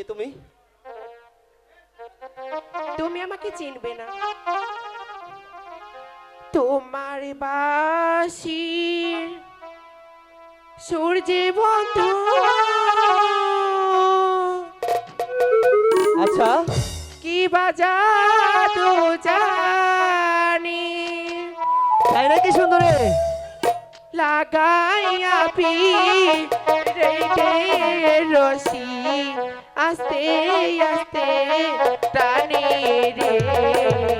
কে তুমি? তুমি আমাকে চিনবে না। তোমার বাসি সূর্যে বন্ধু। আচ্ছা। কি বাজাতো জানি। তাই নাকি সুন্দরে? লাগাইয়া পি রে রসি। আস্তে আস্তে টানে রে।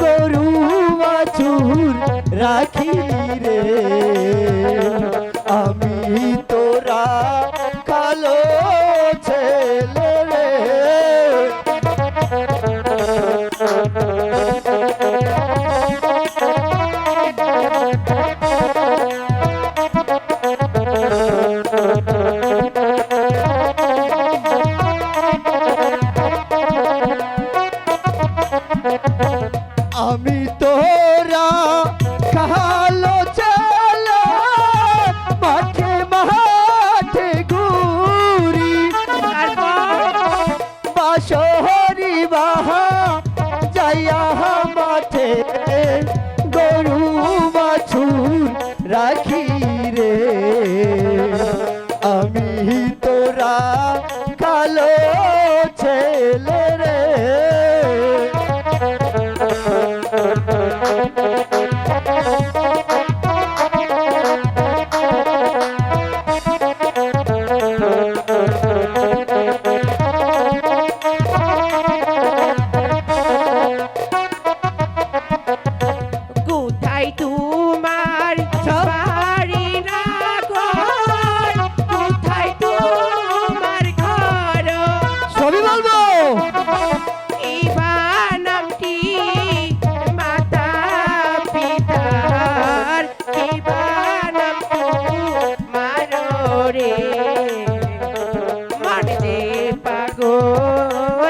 গরু বাছুর রাখি রে। আমি তো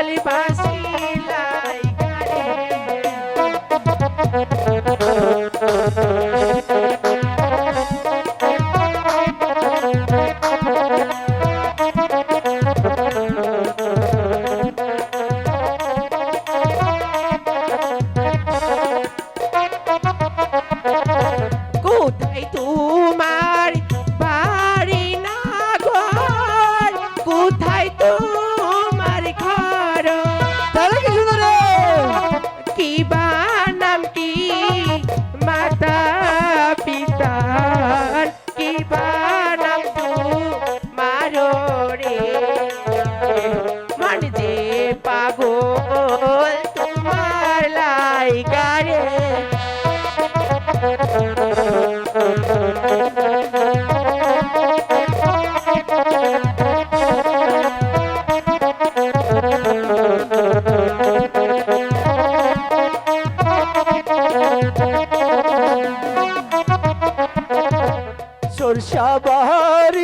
বলি পাশ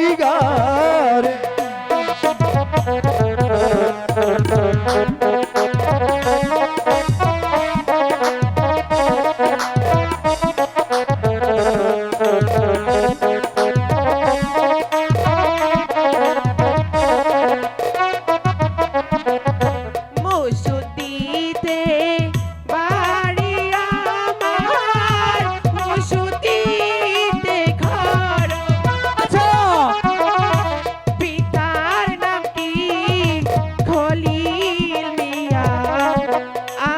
ಈಗ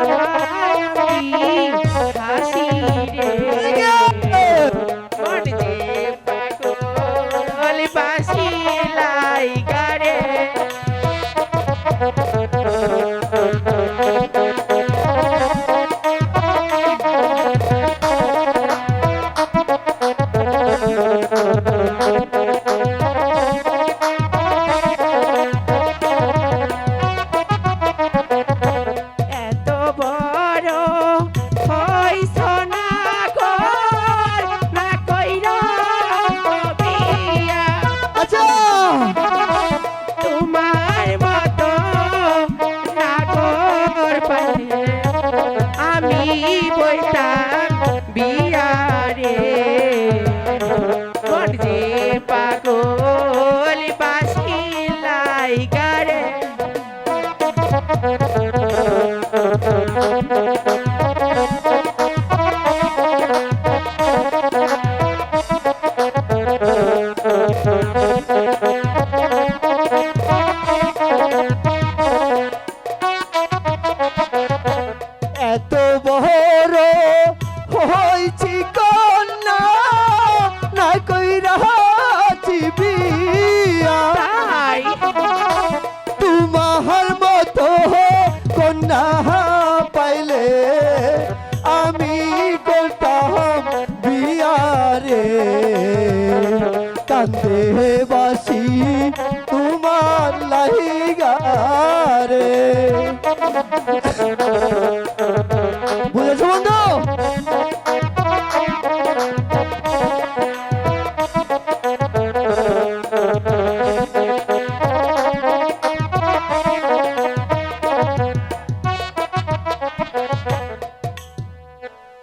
Thank you. না পাইলে আমি করতাম বিয়ারে। কান্দে বাসি তোমার লাইগারে।